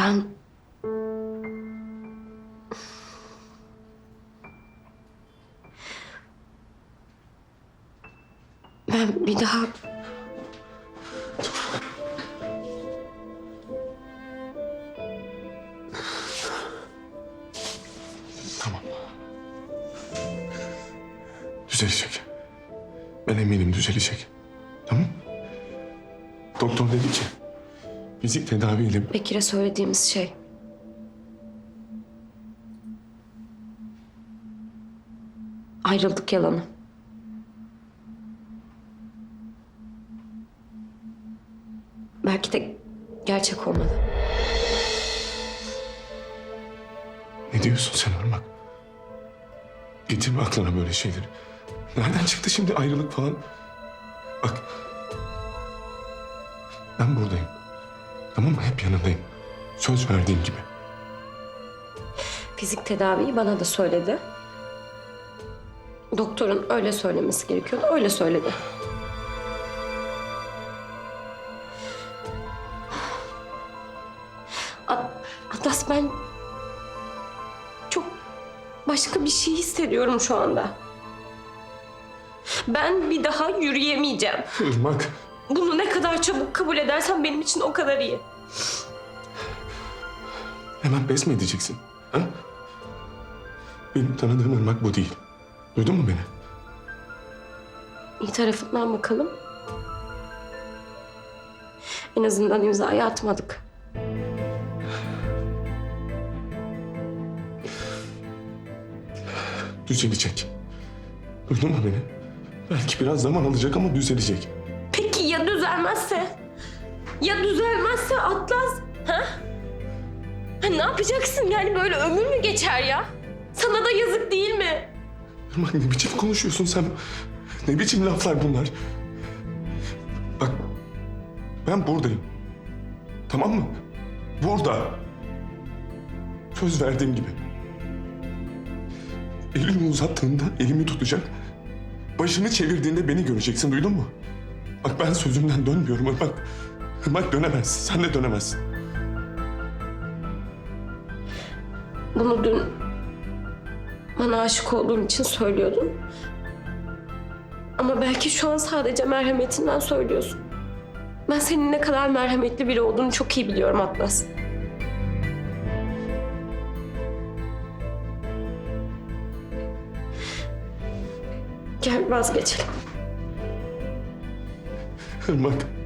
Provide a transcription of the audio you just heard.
Ben... Ben bir daha... Tamam. Düzelecek. Ben eminim düzelecek. Tamam Doktor dedi ki fizik tedaviyle Bekir'e söylediğimiz şey. Ayrıldık yalanı. Belki de gerçek olmalı. ne diyorsun sen Irmak? Getirme aklına böyle şeyleri. Nereden çıktı şimdi ayrılık falan? Bak. Ben buradayım. Tamam mı? Hep yanındayım. Söz verdiğim gibi. Fizik tedaviyi bana da söyledi. Doktorun öyle söylemesi gerekiyordu. Öyle söyledi. At- Atlas ben çok başka bir şey hissediyorum şu anda. Ben bir daha yürüyemeyeceğim. Irmak. Bunu ne kadar çabuk kabul edersen benim için o kadar iyi. Hemen pes mi edeceksin? Ha? Benim tanıdığım Irmak bu değil. Duydun mu beni? İyi tarafından bakalım. En azından imzayı atmadık. Düzelecek. Duydun mu beni? Belki biraz zaman alacak ama düzelecek. Peki ya düzelmezse? Ya düzelmezse Atlas? Ha? ha ne yapacaksın yani böyle ömür mü geçer ya? Sana da yazık değil mi? Irmak ne biçim konuşuyorsun sen? Ne biçim laflar bunlar? Bak ben buradayım. Tamam mı? Burada. Söz verdiğim gibi. Elini uzattığında elimi tutacak. Başını çevirdiğinde beni göreceksin duydun mu? Bak ben sözümden dönmüyorum Irmak. Irmak dönemez. Sen de dönemezsin. Bunu dün bana aşık olduğun için söylüyordun. Ama belki şu an sadece merhametinden söylüyorsun. Ben senin ne kadar merhametli biri olduğunu çok iyi biliyorum Atlas. Gel vazgeçelim. Irmak.